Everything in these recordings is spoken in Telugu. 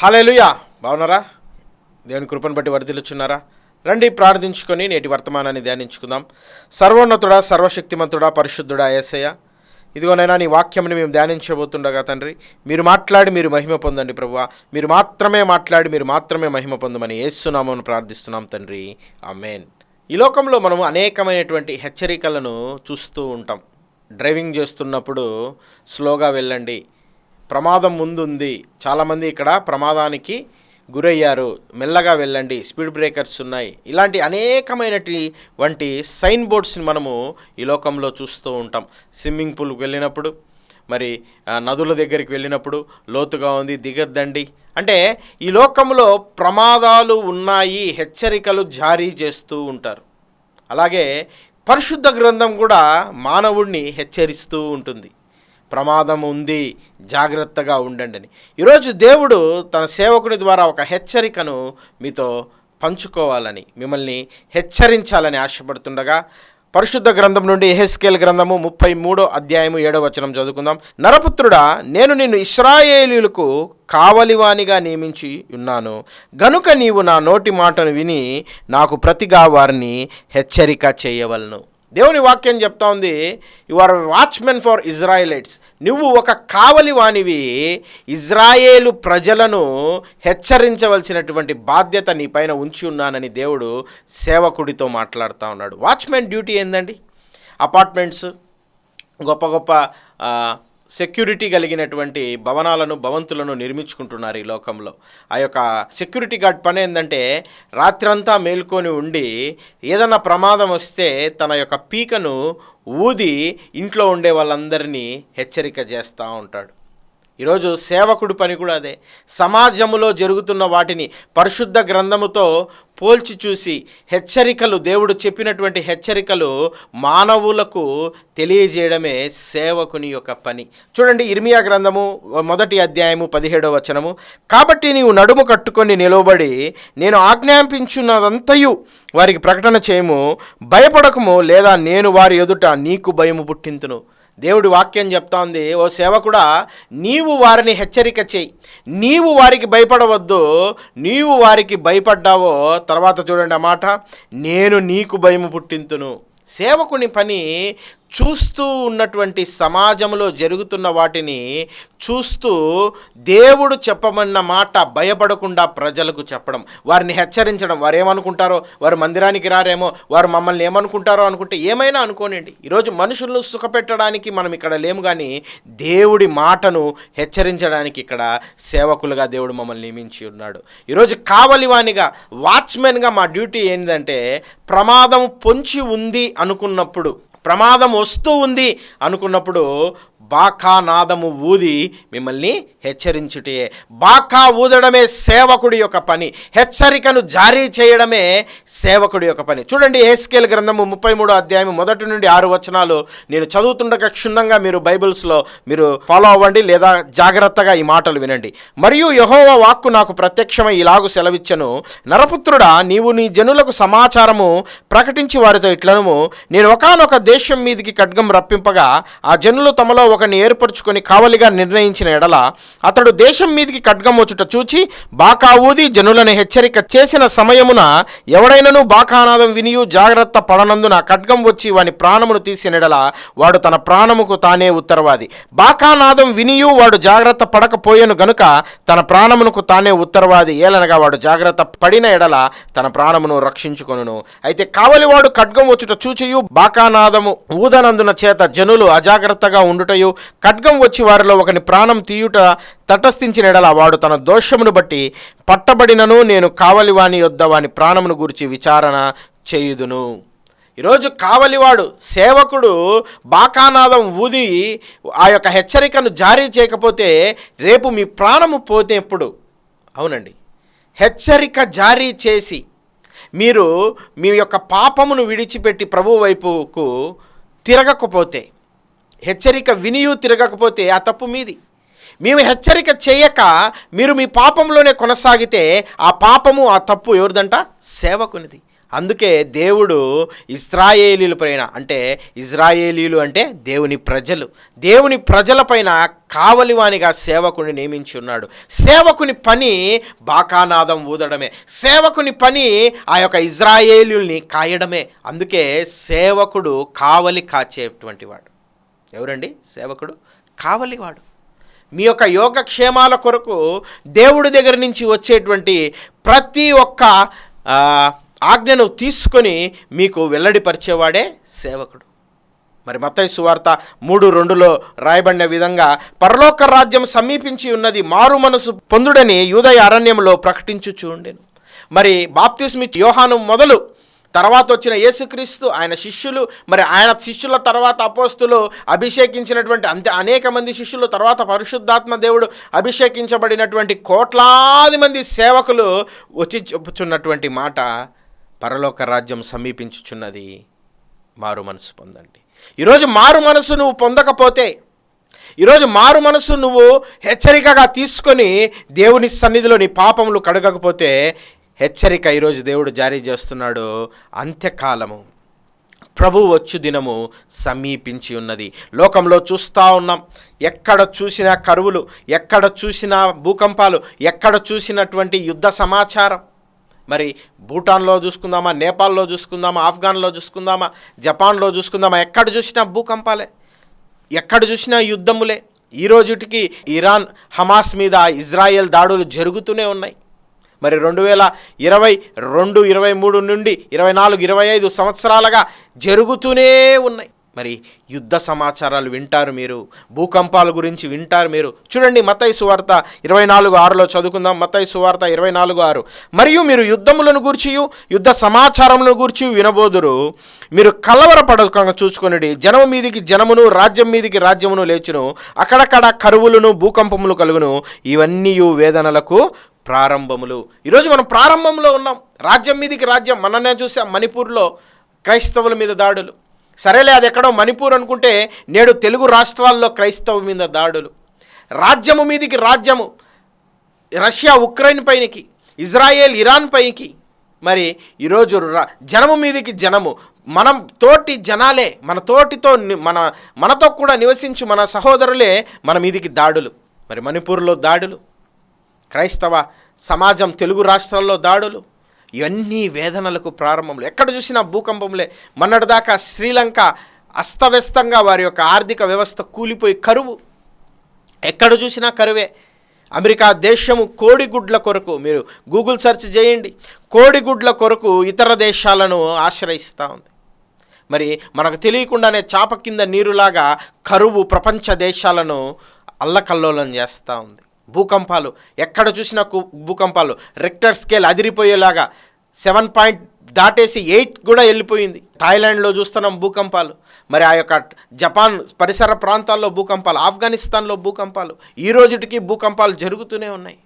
హలేలుయా బాగున్నారా? దేవుని కృపను బట్టి వర్ధిల్లుచున్నారా రండి ప్రార్థించుకొని నేటి వర్తమానాన్ని ధ్యానించుకుందాం. సర్వోన్నతుడా సర్వశక్తిమంతుడా పరిశుద్ధుడా ఏసయ్య. ఇదిగోనైనా నీ వాక్యంని మేము ధ్యానించబోతుండగా తండ్రి మీరు మాట్లాడి మీరు మహిమ పొందండి ప్రభువ. మీరు మాత్రమే మాట్లాడి మీరు మాత్రమే మహిమ పొందమని ఏస్తున్నామని ప్రార్థిస్తున్నాం తండ్రి. అమేన్ ఈ లోకంలో మనం అనేకమైనటువంటి హెచ్చరికలను చూస్తూ ఉంటాం. డ్రైవింగ్ చేస్తున్నప్పుడు స్లోగా వెళ్ళండి. ప్రమాదం ముందుంది. చాలామంది ఇక్కడ ప్రమాదానికి గురయ్యారు. మెల్లగా వెళ్ళండి. స్పీడ్ బ్రేకర్స్ ఉన్నాయి. ఇలాంటి అనేకమైనటి వంటి సైన్ బోర్డ్స్ని మనము ఈ లోకంలో చూస్తూ ఉంటాం. స్విమ్మింగ్ పూల్కి వెళ్ళినప్పుడు మరి నదుల దగ్గరికి వెళ్ళినప్పుడు లోతుగా ఉంది దిగద్దండి. అంటే ఈ లోకంలో ప్రమాదాలు ఉన్నాయి హెచ్చరికలు జారీ చేస్తూ ఉంటారు. అలాగే పరిశుద్ధ గ్రంథం కూడా మానవుణ్ణి హెచ్చరిస్తూ ఉంటుంది. ప్రమాదం ఉంది జాగ్రత్తగా ఉండండి అని. ఈరోజు దేవుడు తన సేవకుని ద్వారా ఒక హెచ్చరికను మీతో పంచుకోవాలని మిమ్మల్ని హెచ్చరించాలని ఆశపడుతుండగా పరిశుద్ధ గ్రంథం నుండి ఎహెస్కేల్ గ్రంథము ముప్పై మూడో అధ్యాయము ఏడో వచనం చదువుకుందాం. నరపుత్రుడా నేను నిన్ను ఇస్రాయేలీలకు కావలివానిగా నియమించి ఉన్నాను. గనుక నీవు నా నోటి మాటను విని నాకు ప్రతిగా వారిని హెచ్చరిక చేయవలను. దేవుని వాక్యం చెప్తా ఉంది you are watchmen for Israelites నువ్వు ఒక కావలి వానివి. ఇజ్రాయేలు ప్రజలను హెచ్చరించవలసినటువంటి బాధ్యత నీ పైన ఉంచి ఉన్నానని దేవుడు సేవకుడితో మాట్లాడుతూ ఉన్నాడు. వాచ్మెన్ డ్యూటీ ఏందండి? అపార్ట్మెంట్స్ గొప్ప గొప్ప సెక్యూరిటీ కలిగినటువంటి భవనాలను భవంతులను నిర్మించుకుంటున్నారు ఈ లోకంలో. ఆ యొక్క సెక్యూరిటీ గార్డ్ పని ఏంటంటే రాత్రంతా మేల్కొని ఉండి ఏదన్నా ప్రమాదం వస్తే తన యొక్క పీకను ఊది ఇంట్లో ఉండే వాళ్ళందరినీ హెచ్చరిక చేస్తూ ఉంటాడు. ఈరోజు సేవకుడు పని కూడా అదే. సమాజములో జరుగుతున్న వాటిని పరిశుద్ధ గ్రంథముతో పోల్చి చూసి హెచ్చరికలు దేవుడు చెప్పినటువంటి హెచ్చరికలు మానవులకు తెలియజేయడమే సేవకుని యొక్క పని. చూడండి ఇర్మియా గ్రంథము మొదటి అధ్యాయము పదిహేడవ వచనము. కాబట్టి నీవు నడుము కట్టుకొని నిలవబడి నేను ఆజ్ఞాపించున్నదంతయు వారికి ప్రకటన చేయము. భయపడకము లేదా నేను వారి ఎదుట నీకు భయము పుట్టింతును. దేవుడి వాక్యం చెప్తా ఉంది ఓ సేవకుడా నీవు వారిని హెచ్చరిక చేయి. నీవు వారికి భయపడవద్దు. నీవు వారికి భయపడ్డావో తర్వాత చూడండి ఆ మాట నేను నీకు భయము పుట్టింతును. సేవకుని పని చూస్తూ ఉన్నటువంటి సమాజంలో జరుగుతున్న వాటిని చూస్తూ దేవుడు చెప్పమన్న మాట భయపడకుండా ప్రజలకు చెప్పడం. వారిని హెచ్చరించడం. వారు ఏమనుకుంటారో వారు మందిరానికి రారేమో వారు మమ్మల్ని ఏమనుకుంటారో అనుకుంటే ఏమైనా అనుకోనండి ఈరోజు మనుషులను సుఖపెట్టడానికి మనం ఇక్కడ లేము కానీ దేవుడి మాటను హెచ్చరించడానికి ఇక్కడ సేవకులుగా దేవుడు మమ్మల్ని నియమించి ఉన్నాడు. ఈరోజు కావలివానిగా వాచ్మెన్గా మా డ్యూటీ ఏంటంటే ప్రమాదం పొంచి ఉంది అనుకున్నప్పుడు ప్రమాదం వస్తూ ఉంది అనుకున్నప్పుడు బాకానాదము ఊది మిమ్మల్ని హెచ్చరించుటే. బాకా ఊదడమే సేవకుడి యొక్క పని. హెచ్చరికను జారీ చేయడమే సేవకుడి యొక్క పని. చూడండి ఏస్కేల్ గ్రంథము ముప్పై మూడో అధ్యాయం మొదటి నుండి ఆరు వచనాలు. నేను చదువుతుండగా క్షుణ్ణంగా మీరు బైబిల్స్లో మీరు ఫాలో అవ్వండి లేదా జాగ్రత్తగా ఈ మాటలు వినండి. మరియు యహోవ వాక్కు నాకు ప్రత్యక్షమై ఇలాగు సెలవిచ్చను. నరపుత్రుడా నీవు నీ జనులకు సమాచారము ప్రకటించి వారితో ఇట్లను నేను ఒకానొక దేశం మీదికి ఖడ్గం రప్పింపగా ఆ జనులు తమలో ఒకరిని ఏర్పరచుకొని కావలిగా నిర్ణయించిన ఎడల అతడు దేశం మీదికి ఖడ్గం వచ్చుట చూచి బాకా ఊది జనులను హెచ్చరిక చేసిన సమయమున ఎవడైనను బాకానాదం వినియు జాగ్రత్త పడనందున ఖడ్గం వచ్చి వాని ప్రాణమును తీసిన ఎడల వాడు తన ప్రాణముకు తానే ఉత్తరవాది. బాకానాదం వినియు వాడు జాగ్రత్త పడకపోయెను గనుక తన ప్రాణమునకు తానే ఉత్తరవాది. ఏలనగా వాడు జాగ్రత్త పడిన ఎడల తన ప్రాణమును రక్షించుకొనును. అయితే కావలివాడు ఖడ్గం వచ్చుట చూచియు బాకానాదము ఊదనందున చేత జనులు అజాగ్రత్తగా ఉండుటయు ఖడ్గం వచ్చి వారిలో ఒకని ప్రాణం తీయుట తటస్థించిన ఎడల వాడు తన దోషమును బట్టి పట్టబడినను నేను కావలివాని యొద్ద వాని ప్రాణమును గురించి విచారణ చేయుదును. ఈరోజు కావలివాడు సేవకుడు బాకానాదం ఊది ఆ యొక్క హెచ్చరికను జారీ చేయకపోతే రేపు మీ ప్రాణము పోతే ఎప్పుడు అవునండి. హెచ్చరిక జారీ చేసి మీరు మీ యొక్క పాపమును విడిచిపెట్టి ప్రభు వైపుకు తిరగకపోతే హెచ్చరిక వినియు తిరగకపోతే ఆ తప్పు మీది. మేము హెచ్చరిక చేయక మీరు మీ పాపంలోనే కొనసాగితే ఆ పాపము ఆ తప్పు ఎవరిదంట? సేవకునిది. అందుకే దేవుడు ఇస్రాయేలీల పైన అంటే ఇజ్రాయేలీలు అంటే దేవుని ప్రజలు. దేవుని ప్రజలపైన కావలివానిగా సేవకుని నియమించి ఉన్నాడు సేవకుని పని బాకానాదం ఊదడమే. సేవకుని పని ఆ యొక్క ఇజ్రాయేలీల్ని కాయడమే. అందుకే సేవకుడు కావలి కాచేటువంటి వాడు. ఎవరండి? సేవకుడు. కావలివాడు. మీ యొక్క యోగక్షేమాల కొరకు దేవుడి దగ్గర నుంచి వచ్చేటువంటి ప్రతి ఒక్క ఆజ్ఞను తీసుకొని మీకు వెల్లడిపరిచేవాడే సేవకుడు. మరి మతయ సువార్త మూడు రెండులో రాయబడిన విధంగా పరలోక రాజ్యం సమీపించి ఉన్నది మారు మనసు పొందుడని యూదయ అరణ్యంలో ప్రకటించుచూ ఉండెను. మరి బాప్తిస్మిచ్ యోహాను మొదలు తర్వాత వచ్చిన యేసుక్రీస్తు ఆయన శిష్యులు మరి ఆయన శిష్యుల తర్వాత అపోస్తులు అభిషేకించినటువంటి అంతే అనేక మంది శిష్యులు తర్వాత పరిశుద్ధాత్మ దేవుడు అభిషేకించబడినటువంటి కోట్లాది మంది సేవకులు వచ్చి చెప్పుచున్నటువంటి మాట పరలోక రాజ్యం సమీపించుచున్నది. మారు మనసు పొందండి. ఈరోజు మారు మనసు నువ్వు పొందకపోతే ఈరోజు మారు మనసు నువ్వు హెచ్చరికగా తీసుకొని దేవుని సన్నిధిలో నీ పాపములు కడగకపోతే హెచ్చరిక ఈరోజు దేవుడు జారీ చేస్తున్నాడు. అంత్యకాలము. ప్రభు వచ్చు దినము సమీపించి ఉన్నది. లోకంలో చూస్తూ ఉన్నాం. ఎక్కడ చూసినా కరువులు ఎక్కడ చూసినా భూకంపాలు ఎక్కడ చూసినటువంటి యుద్ధ సమాచారం. మరి భూటాన్లో చూసుకుందామా నేపాల్లో చూసుకుందామా ఆఫ్ఘన్లో చూసుకుందామా జపాన్లో చూసుకుందామా ఎక్కడ చూసినా భూకంపాలే. ఎక్కడ చూసినా యుద్ధములే. ఈ రోజుటికి ఇరాన్ హమాస్ మీద ఇజ్రాయెల్ దాడులు జరుగుతూనే ఉన్నాయి. మరి రెండు వేల ఇరవై రెండు ఇరవై మూడు నుండి ఇరవై నాలుగు ఇరవై ఐదు సంవత్సరాలుగా జరుగుతూనే ఉన్నాయి. మరి యుద్ధ సమాచారాలు వింటారు మీరు భూకంపాల గురించి వింటారు మీరు. చూడండి మతై సువార్త ఇరవై నాలుగు ఆరులో చదువుకుందాం. మతై సువార్త ఇరవై నాలుగు ఆరు. మరియు మీరు యుద్ధములను గూర్చియు యుద్ధ సమాచారములను గూర్చి వినబోదురు. మీరు కలవరపడకుండా చూసుకొనిడి. జనము మీదికి జనమును రాజ్యం మీదికి రాజ్యమును లేచును. అక్కడక్కడ కరువులను భూకంపములు కలుగును. ఇవన్నీ వేదనలకు ప్రారంభములు. ఈరోజు మనం ప్రారంభంలో ఉన్నాం. రాజ్యం మీదికి రాజ్యం. మననే చూసాం మణిపూర్లో క్రైస్తవుల మీద దాడులు. సరేలే అది ఎక్కడో మణిపూర్ అనుకుంటే నేడు తెలుగు రాష్ట్రాల్లో క్రైస్తవ మీద దాడులు. రాజ్యము మీదికి రాజ్యము. రష్యా ఉక్రెయిన్ పైనకి ఇజ్రాయేల్ ఇరాన్ పైకి. మరి ఈరోజు జనము మీదికి జనము. మనం తోటి జనాలే మన తోటితో మన మనతో కూడా నివసించు మన సహోదరులే మన మీదికి దాడులు. మరి మణిపూర్లో దాడులు. క్రైస్తవ సమాజం తెలుగు రాష్ట్రాల్లో దాడులు ఇవన్నీ వేదనలకు ప్రారంభంలో ఎక్కడ చూసినా భూకంపంలే మొన్నటిదాకా శ్రీలంక అస్తవ్యస్తంగా వారి యొక్క ఆర్థిక వ్యవస్థ కూలిపోయి కరువు. ఎక్కడ చూసినా కరువే. అమెరికా దేశము కోడిగుడ్ల కొరకు మీరు గూగుల్ సెర్చ్ చేయండి. కోడిగుడ్ల కొరకు ఇతర దేశాలను ఆశ్రయిస్తూ ఉంది. మరి మనకు తెలియకుండానే చాప కింద నీరులాగా కరువు ప్రపంచ దేశాలను అల్లకల్లోలం చేస్తూ ఉంది. భూకంపాలు. ఎక్కడ చూసినా కు- భూకంపాలు. రెక్టర్ స్కేల్ అదిరిపోయేలాగా సెవెన్ పాయింట్ దాటేసి ఎయిట్ కూడా వెళ్ళిపోయింది. థాయిలాండ్లో చూస్తున్నాం భూకంపాలు. మరి ఆ యొక్క జపాన్ పరిసర ప్రాంతాల్లో భూకంపాలు ఆఫ్ఘనిస్తాన్లో భూకంపాలు. ఈ రోజుటికి భూకంపాలు జరుగుతూనే ఉన్నాయి.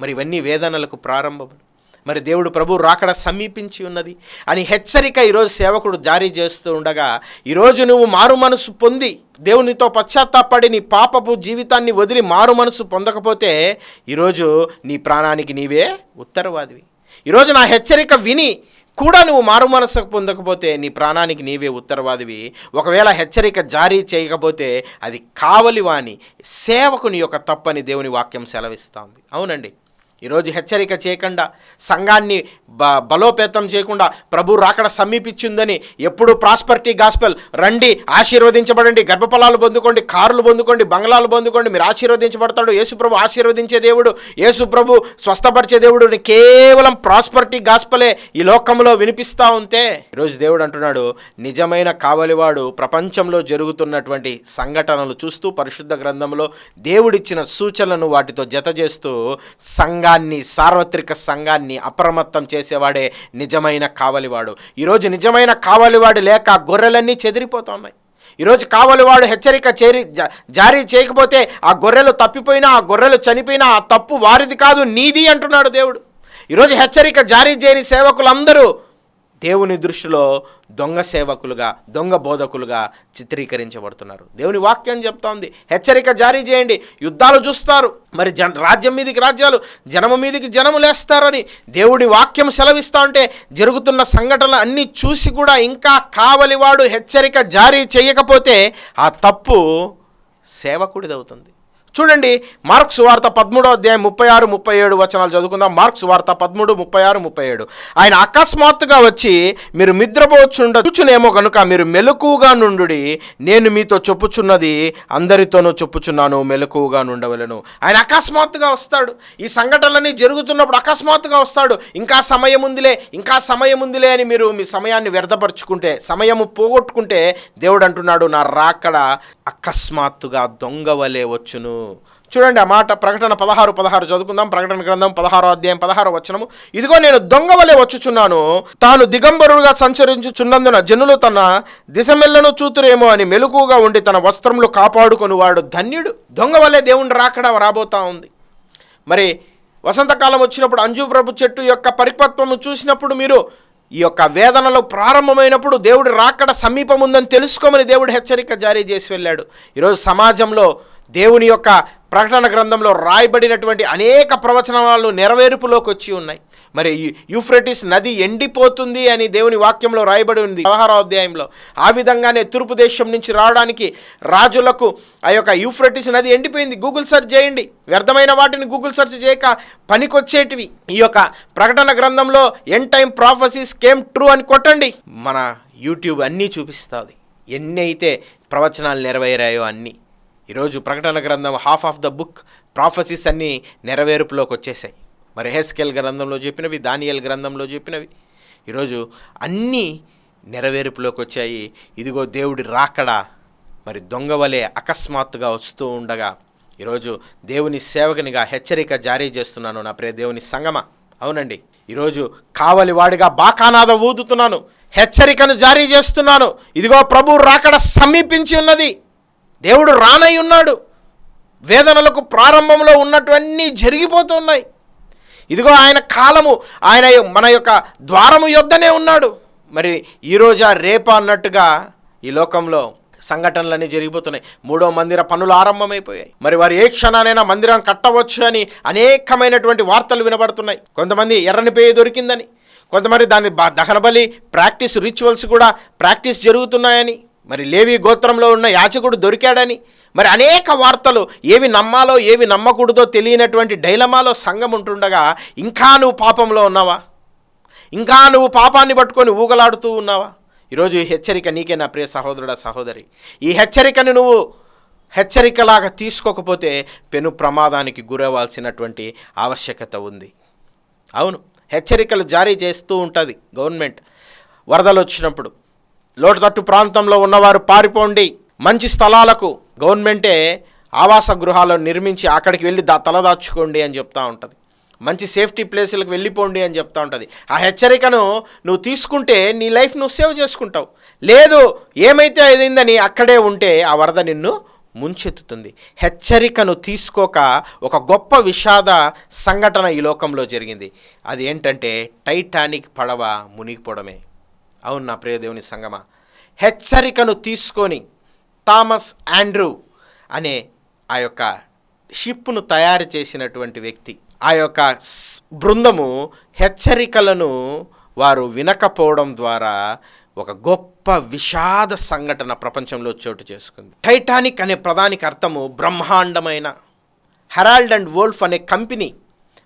మరి ఇవన్నీ వేదనలకు ప్రారంభములు మరి దేవుడు ప్రభు రాకడ సమీపించి ఉన్నది. అని హెచ్చరిక ఈరోజు సేవకుడు జారీ చేస్తూ ఉండగా ఈరోజు నువ్వు మారు మనసు పొంది దేవునితో పశ్చాత్తాపడి నీ పాపపు జీవితాన్ని వదిలి మారు మనసు పొందకపోతే ఈరోజు నీ ప్రాణానికి నీవే ఉత్తరవాదివి. ఈరోజు నా హెచ్చరిక విని కూడా నువ్వు మారు మనసు పొందకపోతే నీ ప్రాణానికి నీవే ఉత్తరవాదివి. ఒకవేళ హెచ్చరిక జారీ చేయకపోతే అది కావలివాని సేవకుని యొక్క తప్పని దేవుని వాక్యం సెలవిస్తోంది. అవునండి. ఈరోజు హెచ్చరిక చేయకుండా సంఘాన్ని బ బలోపేతం చేయకుండా ప్రభు రాకడ సమీపించిందని ఎప్పుడు ప్రాస్పర్టీ గాస్పెల్. రండి ఆశీర్వదించబడండి గర్భఫలాలు పొందుకోండి కారులు పొందుకోండి బంగ్లాలు పొందుకోండి మీరు ఆశీర్వదించబడతాడు. యేసుప్రభు ఆశీర్వదించే దేవుడు యేసుప్రభు స్వస్థపరిచే దేవుడు కేవలం ప్రాస్పర్టీ గాస్పలే ఈ లోకంలో వినిపిస్తూ ఉంటే ఈరోజు దేవుడు అంటున్నాడు నిజమైన కావలివాడు ప్రపంచంలో జరుగుతున్నటువంటి సంఘటనలు చూస్తూ పరిశుద్ధ గ్రంథంలో దేవుడిచ్చిన సూచనలను వాటితో జత చేస్తూ సంఘాన్ని సార్వత్రిక సంఘాన్ని అప్రమత్తం చేసేవాడే నిజమైన కావలివాడు. ఈరోజు నిజమైన కావలివాడు లేక గొర్రెలన్నీ చెదిరిపోతున్నాయి ఈరోజు కావలివాడు హెచ్చరిక చేరి జా- జారీ చేయకపోతే ఆ గొర్రెలు తప్పిపోయినా ఆ గొర్రెలు చనిపోయినా ఆ తప్పు వారిది కాదు నీది అంటున్నాడు దేవుడు. ఈరోజు హెచ్చరిక జారీ చేయని సేవకులందరూ దేవుని దృష్టిలో దొంగ సేవకులుగా దొంగ బోధకులుగా చిత్రీకరించబడుతున్నారు. దేవుని వాక్యం చెప్తోంది. హెచ్చరిక జారీ చేయండి. యుద్ధాలు చూస్తారు. మరి జన రాజ్యం మీదికి రాజ్యాలు జనము మీదికి జనము లేస్తారని దేవుడి వాక్యం సెలవిస్తా ఉంటే జరుగుతున్న సంఘటనలు అన్నీ చూసి కూడా ఇంకా కావలివాడు హెచ్చరిక జారీ చేయకపోతే ఆ తప్పు సేవకుడిదవుతుంది చూడండి మార్క్స్ వార్త పదమూడో అధ్యాయం ముప్పై ఆరు ముప్పై ఏడు వచనాలు చదువుకుందాం. మార్క్స్ వార్త పదమూడు ముప్పై ఆరు ముప్పై ఏడు. ఆయన అకస్మాత్తుగా వచ్చి మీరు నిద్రపోచుండ చూచునేమో కనుక మీరు మెలకుగా నుండుడి నేను మీతో చెప్పుచున్నది అందరితోనూ చెప్పుచున్నాను మెలకుగా నుండవలను. ఆయన అకస్మాత్తుగా వస్తాడు. ఈ సంఘటనలన్నీ జరుగుతున్నప్పుడు అకస్మాత్తుగా వస్తాడు. ఇంకా సమయం ఉందిలే ఇంకా సమయం ఉందిలే అని మీరు మీ సమయాన్ని వ్యర్థపరుచుకుంటే సమయము పోగొట్టుకుంటే దేవుడు అంటున్నాడు నా రాకడ అకస్మాత్తుగా దొంగవలే వచ్చును. చూడండి ఆ మాట ప్రకటన పదహారు పదహారు చదువుకుందాం ప్రకటన గ్రంథం పదహారో అధ్యాయం పదహారో వచనము. ఇదిగో నేను దొంగవలే వచ్చుచున్నాను. తాను దిగంబరుడుగా సంచరించుచున్నందున జనులు తన దిశమెల్లను చూతురేమో అని మెలకుగా ఉండి తన వస్త్రములు కాపాడుకొని వాడు ధన్యుడు దొంగవలే దేవుని రాకడా రాబోతా ఉంది. మరి వసంతకాలం వచ్చినప్పుడు అంజు ప్రభు చెట్టు యొక్క పరిపక్వము చూసినప్పుడు మీరు ఈ యొక్క వేదనలు ప్రారంభమైనప్పుడు దేవుడు రాకడ సమీపం ఉందని తెలుసుకోమని దేవుడు హెచ్చరిక జారీ చేసి వెళ్ళాడు. ఈరోజు సమాజంలో దేవుని యొక్క ప్రకటన గ్రంథంలో రాయబడినటువంటి అనేక ప్రవచనాలు నెరవేర్పులోకి వచ్చి ఉన్నాయి. మరి యు- యూఫ్రటిస్ నది ఎండిపోతుంది అని దేవుని వాక్యంలో రాయబడి ఉంది. పదహారో అధ్యాయంలో ఆ విధంగానే తూర్పు దేశం నుంచి రావడానికి రాజులకు ఆ యొక్క యూఫ్రటిస్ నది ఎండిపోయింది. గూగుల్ సెర్చ్ చేయండి. వ్యర్థమైన వాటిని గూగుల్ సెర్చ్ చేయక పనికొచ్చేటివి. ఈ యొక్క ప్రకటన గ్రంథంలో end time prophecies came true అని కొట్టండి. మన యూట్యూబ్ అన్నీ చూపిస్తుంది. ఎన్ని అయితే ప్రవచనాలు నెరవేరాయో అన్నీ. ఈరోజు ప్రకటన గ్రంథం half of the book prophecies అన్నీ నెరవేర్పులోకి వచ్చేసాయి. మరి హెస్కెల్ గ్రంథంలో చెప్పినవి దానియల్ గ్రంథంలో చెప్పినవి. ఈరోజు అన్నీ నెరవేర్పులోకి వచ్చాయి. ఇదిగో దేవుడి రాకడ మరి దొంగ వలె అకస్మాత్తుగా వస్తూ ఉండగా ఈరోజు దేవుని సేవకునిగా హెచ్చరిక జారీ చేస్తున్నాను నా ప్రియ దేవుని సంగమ. అవునండి. ఈరోజు కావలి వాడిగా బాకానాద ఊదుతున్నాను హెచ్చరికను జారీ చేస్తున్నాను. ఇదిగో ప్రభు రాకడ సమీపించి ఉన్నది. దేవుడు రానై ఉన్నాడు. వేదనలకు ప్రారంభంలో ఉన్నటువన్నీ జరిగిపోతున్నాయి. ఇదిగో ఆయన కాలము ఆయన మన యొక్క ద్వారము యొద్దనే ఉన్నాడు. మరి ఈరోజా రేపా అన్నట్టుగా ఈ లోకంలో సంఘటనలన్నీ జరిగిపోతున్నాయి. మూడో మందిర పనులు ఆరంభమైపోయాయి. మరి వారు ఏ క్షణానైనా మందిరం కట్టవచ్చు అని అనేకమైనటువంటి వార్తలు వినబడుతున్నాయి. కొంతమంది ఎర్రని పేయ దొరికిందని కొంతమంది దాని దహనబలి ప్రాక్టీస్ రిచువల్స్ కూడా ప్రాక్టీస్ జరుగుతున్నాయని మరి లేవి గోత్రంలో ఉన్న యాచకుడు దొరికాడని మరి అనేక వార్తలు ఏవి నమ్మాలో ఏవి నమ్మకూడదో తెలియనటువంటి డైలమాలో సంఘం ఉంటుండగా ఇంకా నువ్వు పాపంలో ఉన్నావా? ఇంకా నువ్వు పాపాన్ని పట్టుకొని ఊగలాడుతూ ఉన్నావా? ఈరోజు ఈ హెచ్చరిక నీకే నా ప్రియ సహోదరుడా సహోదరి. ఈ హెచ్చరికను నువ్వు హెచ్చరికలాగా తీసుకోకపోతే పెను ప్రమాదానికి గురవ్వాల్సినటువంటి ఆవశ్యకత ఉంది. అవును హెచ్చరికలు జారీ చేస్తూ ఉంటుంది గవర్నమెంట్ వరదలు వచ్చినప్పుడు. లోటుతట్టు ప్రాంతంలో ఉన్నవారు పారిపోండి. మంచి స్థలాలకు గవర్నమెంటే ఆవాస గృహాలను నిర్మించి అక్కడికి వెళ్ళి దా తలదాచుకోండి అని చెప్తూ ఉంటుంది. మంచి సేఫ్టీ ప్లేసులకు వెళ్ళిపోండి అని చెప్తా ఉంటుంది. ఆ హెచ్చరికను నువ్వు తీసుకుంటే నీ లైఫ్ నువ్వు సేవ్ చేసుకుంటావు. లేదు ఏమైతే అయిందని అక్కడే ఉంటే ఆ వరద నిన్ను ముంచెత్తుతుంది. హెచ్చరికను తీసుకోక ఒక గొప్ప విషాద సంఘటన ఈ లోకంలో జరిగింది. అది ఏంటంటే టైటానిక్ పడవ మునిగిపోవడమే. అవును నా ప్రియదేవుని సంగమ. హెచ్చరికను తీసుకొని థామస్ ఆండ్రూ అనే ఆ యొక్క షిప్ను తయారు చేసినటువంటి వ్యక్తి. ఆ యొక్క బృందము హెచ్చరికలను వారు వినకపోవడం ద్వారా ఒక గొప్ప విషాద సంఘటన ప్రపంచంలో చోటు చేసుకుంది. టైటానిక్ అనే ప్రధానికి అర్థము బ్రహ్మాండమైన. హెరాల్డ్ అండ్ వోల్ఫ్ అనే కంపెనీ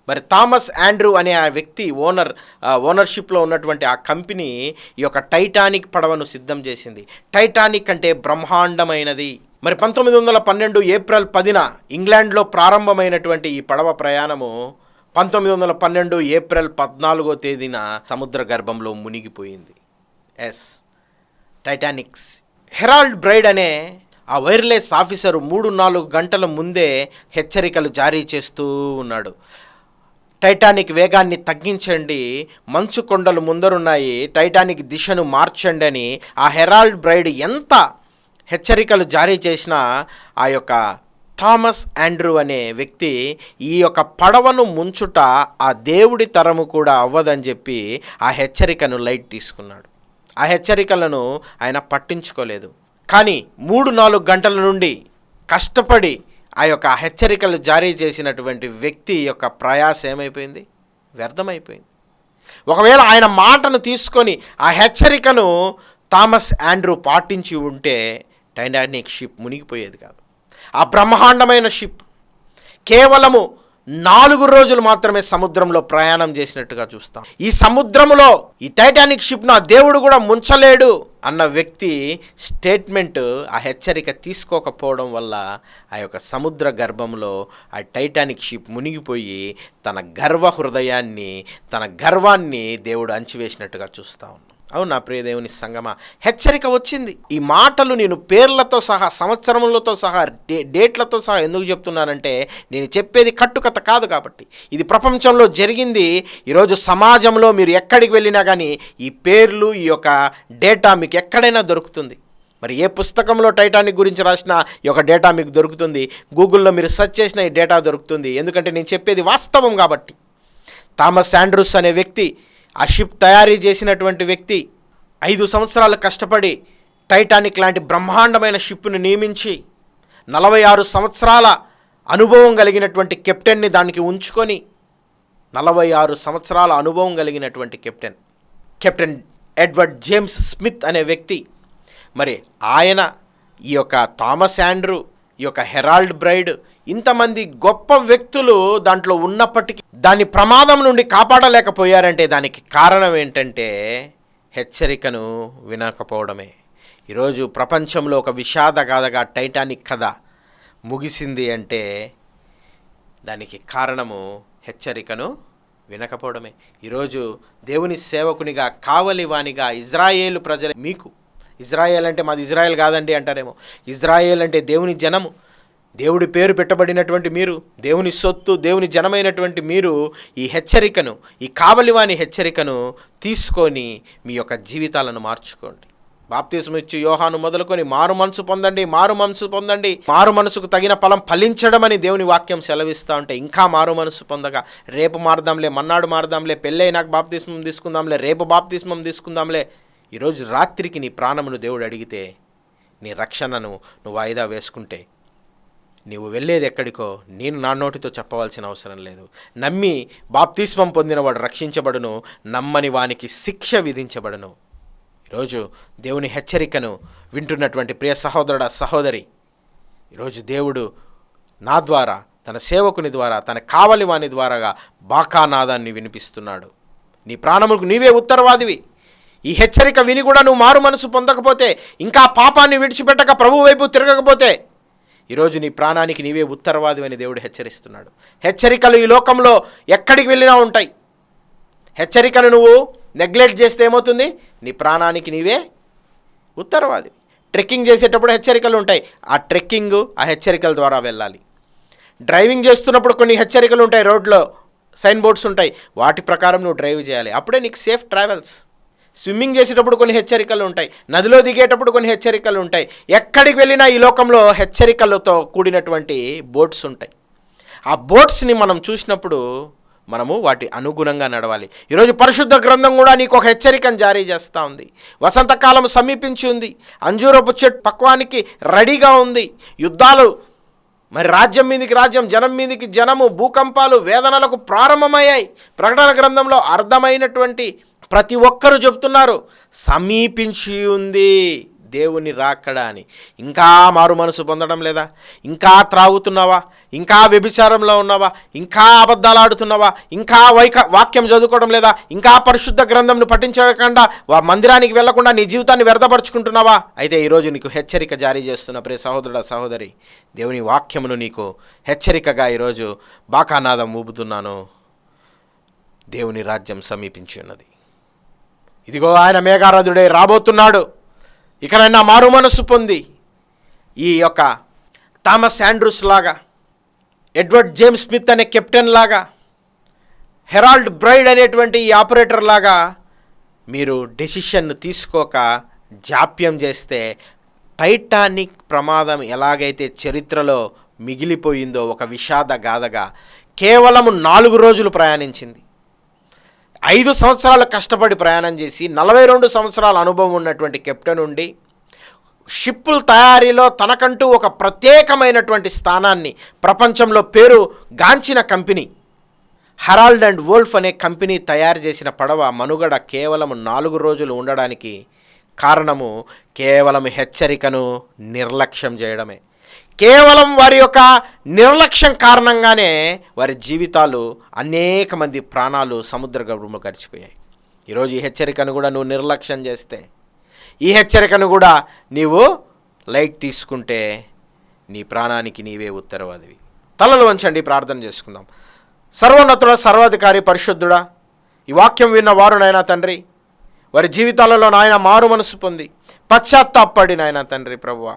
మరి థామస్ ఆండ్రూ అనే ఆ వ్యక్తి ఓనర్ ఓనర్షిప్లో ఉన్నటువంటి ఆ కంపెనీ ఈ యొక్క టైటానిక్ పడవను సిద్ధం చేసింది. టైటానిక్ అంటే బ్రహ్మాండమైనది. మరి పంతొమ్మిది వందల పన్నెండు ఏప్రిల్ పదిన ఇంగ్లాండ్లో ప్రారంభమైనటువంటి ఈ పడవ ప్రయాణము పంతొమ్మిది వందల పన్నెండు ఏప్రిల్ పద్నాలుగో తేదీన సముద్ర గర్భంలో మునిగిపోయింది. ఎస్. టైటానిక్స్. హెరాల్డ్ బ్రైడ్ అనే ఆ వైర్లెస్ ఆఫీసరు మూడు నాలుగు గంటల ముందే హెచ్చరికలు జారీ చేస్తూ ఉన్నాడు. టైటానిక్ వేగాన్ని తగ్గించండి. మంచు కొండలు ముందరున్నాయి. టైటానిక్ దిశను మార్చండి అని ఆ హెరాల్డ్ బ్రైడ్ ఎంత హెచ్చరికలు జారీ చేసినా ఆ యొక్క థామస్ ఆండ్రూ అనే వ్యక్తి ఈ యొక్క పడవను ముంచుట ఆ దేవుడి తరము కూడా అవ్వదని చెప్పి ఆ హెచ్చరికను లైట్ తీసుకున్నాడు. ఆ హెచ్చరికలను ఆయన పట్టించుకోలేదు. కానీ మూడు నాలుగు గంటల నుండి కష్టపడి ఆ యొక్క హెచ్చరికలు జారీ చేసినటువంటి వ్యక్తి యొక్క ప్రయాస ఏమైపోయింది? వ్యర్థమైపోయింది. ఒకవేళ ఆయన మాటను తీసుకొని ఆ హెచ్చరికను థామస్ ఆండ్రూ పాటించి ఉంటే టైటానిక్ షిప్ మునిగిపోయేది కాదు. ఆ బ్రహ్మాండమైన షిప్ కేవలము నాలుగు రోజులు మాత్రమే సముద్రంలో ప్రయాణం చేసినట్టుగా చూస్తాం. ఈ సముద్రములో ఈ టైటానిక్ షిప్ను ఆ దేవుడు కూడా ముంచలేడు. అన్న వ్యక్తి స్టేట్మెంట్ ఆ హెచ్చరిక తీసుకోకపోవడం వల్ల ఆ యొక్క సముద్ర గర్భంలో ఆ టైటానిక్ షిప్ మునిగిపోయి తన గర్వ హృదయాన్ని తన గర్వాన్ని దేవుడు అంచివేసినట్టుగా చూస్తా ఉన్నాం అవును నా ప్రియదేవుని సంగమ. హెచ్చరిక వచ్చింది. ఈ మాటలు నేను పేర్లతో సహా సంవత్సరములతో సహా డే డేట్లతో సహా ఎందుకు చెప్తున్నానంటే నేను చెప్పేది కట్టుకథ కాదు కాబట్టి. ఇది ప్రపంచంలో జరిగింది. ఈరోజు సమాజంలో మీరు ఎక్కడికి వెళ్ళినా కానీ ఈ పేర్లు ఈ యొక్క డేటా మీకు ఎక్కడైనా దొరుకుతుంది. మరి ఏ పుస్తకంలో టైటానిక్ గురించి రాసిన ఈ యొక్క డేటా మీకు దొరుకుతుంది. గూగుల్లో మీరు సెర్చ్ చేసిన ఈ డేటా దొరుకుతుంది. ఎందుకంటే నేను చెప్పేది వాస్తవం కాబట్టి. థామస్ శాండ్రూస్ అనే వ్యక్తి ఆ షిప్ తయారీ చేసినటువంటి వ్యక్తి ఐదు సంవత్సరాలు కష్టపడి టైటానిక్ లాంటి బ్రహ్మాండమైన షిప్ను నియమించి నలభై ఆరు సంవత్సరాల అనుభవం కలిగినటువంటి కెప్టెన్ని దానికి ఉంచుకొని నలభై ఆరు సంవత్సరాల అనుభవం కలిగినటువంటి captain captain Edward James Smith అనే వ్యక్తి. మరి ఆయన ఈ యొక్క థామస్ ఆండ్రూ ఈ యొక్క హెరాల్డ్ బ్రైడ్ ఇంతమంది గొప్ప వ్యక్తులు దాంట్లో ఉన్నప్పటికీ దాని ప్రమాదం నుండి కాపాడలేకపోయారంటే దానికి కారణం ఏంటంటే హెచ్చరికను వినకపోవడమే. ఈరోజు ప్రపంచంలో ఒక విషాద గాథగా టైటానిక్ కథ ముగిసింది అంటే దానికి కారణము హెచ్చరికను వినకపోవడమే. ఈరోజు దేవుని సేవకునిగా కావలివానిగా ఇజ్రాయేలు ప్రజలు మీకు ఇజ్రాయేల్ అంటే మాది ఇజ్రాయెల్ కాదండి అంటారేమో. ఇజ్రాయేల్ అంటే దేవుని జనము. దేవుడి పేరు పెట్టబడినటువంటి మీరు దేవుని సొత్తు దేవుని జనమైనటువంటి మీరు ఈ హెచ్చరికను ఈ కావలివాని హెచ్చరికను తీసుకొని మీ యొక్క జీవితాలను మార్చుకోండి. బాప్తిజం ఇచ్చి యోహాను మొదలుకొని మారు మనసు పొందండి మారు మనసు పొందండి. మారు మనసుకు తగిన ఫలం ఫలించడం అని దేవుని వాక్యం సెలవిస్తూ ఉంటే ఇంకా మారు మనసు పొందగా. రేపు మారదాంలే మన్నాడు మారదాంలే పెళ్ళైనాక బాప్తిస్మం తీసుకుందాంలే రేపు బాప్తిస్మం తీసుకుందాంలే. ఈరోజు రాత్రికి నీ ప్రాణమును దేవుడు అడిగితే నీ రక్షణను నువ్వు వాయిదా వేసుకుంటే నీవు వెళ్ళేది ఎక్కడికో నేను నా నోటితో చెప్పవలసిన అవసరం లేదు. నమ్మి బాప్తిస్మం పొందినవాడు రక్షించబడును నమ్మని వానికి శిక్ష విధించబడును. ఈరోజు దేవుని హెచ్చరికను వింటున్నటువంటి ప్రియ సహోదరుడ సహోదరి ఈరోజు దేవుడు నా ద్వారా తన సేవకుని ద్వారా తన కావలి వాని ద్వారాగా బాకానాదాన్ని వినిపిస్తున్నాడు. నీ ప్రాణములకు నీవే ఉత్తరవాదివి. ఈ హెచ్చరిక విని కూడా నువ్వు మారు మనసు పొందకపోతే ఇంకా పాపాన్ని విడిచిపెట్టక ప్రభు వైపు తిరగకపోతే ఈరోజు నీ ప్రాణానికి నీవే ఉత్తరవాది అని దేవుడు హెచ్చరిస్తున్నాడు. హెచ్చరికలు ఈ లోకంలో ఎక్కడికి వెళ్ళినా ఉంటాయి. హెచ్చరికను నువ్వు నెగ్లెక్ట్ చేస్తే ఏమవుతుంది? నీ ప్రాణానికి నీవే ఉత్తరవాది. ట్రెక్కింగ్ చేసేటప్పుడు హెచ్చరికలు ఉంటాయి. ఆ ట్రెక్కింగ్ ఆ హెచ్చరికల ద్వారా వెళ్ళాలి. డ్రైవింగ్ చేస్తున్నప్పుడు కొన్ని హెచ్చరికలు ఉంటాయి రోడ్లో. సైన్ బోర్డ్స్ ఉంటాయి. వాటి ప్రకారం నువ్వు డ్రైవ్ చేయాలి. అప్పుడే నీకు సేఫ్ ట్రావెల్స్. స్విమ్మింగ్ చేసేటప్పుడు కొన్ని హెచ్చరికలు ఉంటాయి. నదిలో దిగేటప్పుడు కొన్ని హెచ్చరికలు ఉంటాయి. ఎక్కడికి వెళ్ళినా ఈ లోకంలో హెచ్చరికలతో కూడినటువంటి బోట్స్ ఉంటాయి. ఆ బోట్స్ని మనం చూసినప్పుడు మనము వాటి అనుగుణంగా నడవాలి. ఈరోజు పరిశుద్ధ గ్రంథం కూడా నీకు ఒక హెచ్చరికను జారీ చేస్తూ ఉంది. వసంతకాలం సమీపించి ఉంది. అంజూరపు చెట్టు పక్వానికి రెడీగా ఉంది. యుద్ధాలు మరి రాజ్యం మీదికి రాజ్యం జనం మీదికి జనము భూకంపాలు వేదనలకు ప్రారంభమయ్యాయి. ప్రకటన గ్రంథంలో అర్థమైనటువంటి ప్రతి ఒక్కరూ చెప్తున్నారు సమీపించి ఉంది. దేవుని రాక్కడా అని. ఇంకా మారు మనసు పొందడం లేదా? ఇంకా త్రాగుతున్నావా? ఇంకా వ్యభిచారంలో ఉన్నావా? ఇంకా అబద్ధాలు ఆడుతున్నావా? ఇంకా వైక వాక్యం చదువుకోవడం లేదా? ఇంకా పరిశుద్ధ గ్రంథంను పఠించకుండా వా మందిరానికి వెళ్ళకుండా నీ జీవితాన్ని వ్యర్థపరుచుకుంటున్నావా? అయితే ఈరోజు నీకు హెచ్చరిక జారీ చేస్తున్న ప్రే సహోదరుడ సహోదరి దేవుని వాక్యమును నీకు హెచ్చరికగా ఈరోజు బాకానాదం ఊపుతున్నాను. దేవుని రాజ్యం సమీపించి ఉన్నది ఇదిగో ఆయన మేఘారథుడే రాబోతున్నాడు. ఇకనైనా మారు మనసు పొంది ఈ యొక్క థామస్ ఆండ్రూస్ లాగా ఎడ్వర్డ్ జేమ్స్ స్మిత్ అనే కెప్టెన్ లాగా హెరాల్డ్ బ్రైడ్ అనేటువంటి ఈ ఆపరేటర్ లాగా మీరు డెసిషన్ను తీసుకోక జాప్యం చేస్తే టైటానిక్ ప్రమాదం ఎలాగైతే చరిత్రలో మిగిలిపోయిందో ఒక విషాద గాథగా కేవలము నాలుగు రోజులు ప్రయాణించింది. ఐదు సంవత్సరాలు కష్టపడి ప్రయాణం చేసి నలభై రెండు సంవత్సరాల అనుభవం ఉన్నటువంటి కెప్టెన్ ఉండి షిప్పుల తయారీలో తనకంటూ ఒక ప్రత్యేకమైనటువంటి స్థానాన్ని ప్రపంచంలో పేరు గాంచిన కంపెనీ హెరాల్డ్ అండ్ వోల్ఫ్ అనే కంపెనీ తయారు చేసిన పడవ మనుగడ కేవలం నాలుగు రోజులు ఉండడానికి కారణము కేవలం హెచ్చరికను నిర్లక్ష్యం చేయడమే. కేవలం వారి యొక్క నిర్లక్ష్యం కారణంగానే వారి జీవితాలు అనేక మంది ప్రాణాలు సముద్ర గర్భంలో గడిచిపోయాయి. ఈరోజు ఈ హెచ్చరికను కూడా నువ్వు నిర్లక్ష్యం చేస్తే ఈ హెచ్చరికను కూడా నీవు లైట్ తీసుకుంటే నీ ప్రాణానికి నీవే ఉత్తరవాదివి తలలు వంచండి ప్రార్థన చేసుకుందాం. సర్వోన్నతుడ సర్వాధికారి పరిశుద్ధుడా ఈ వాక్యం విన్న వారు నాయనా తండ్రి వారి జీవితాలలో నాయన మారు మనసు పొంది పశ్చాత్తాపడి నాయన తండ్రి ప్రభువా.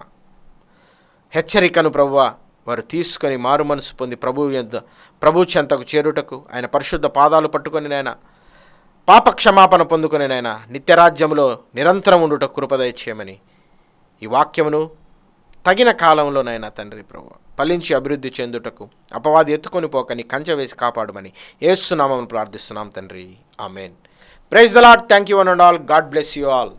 హెచ్చరికను ప్రభువ వారు తీసుకొని మారు మనసు పొంది ప్రభు యొద్ద ప్రభు చెంతకు చేరుటకు ఆయన పరిశుద్ధ పాదాలు పట్టుకొని నాయన పాప క్షమాపణ పొందుకొని నాయన నిత్యరాజ్యంలో నిరంతరం ఉండుట కృపదయచేయమని ఈ వాక్యమును తగిన కాలంలోనైనా తండ్రి ప్రభు ఫలించి అభివృద్ధి చెందుటకు అపవాది ఎత్తుకొని పోకని కంచె వేసి కాపాడమని ఏసునామను ప్రార్థిస్తున్నాం తండ్రి. Amen. Praise the Lord thank you one and all. God bless you all.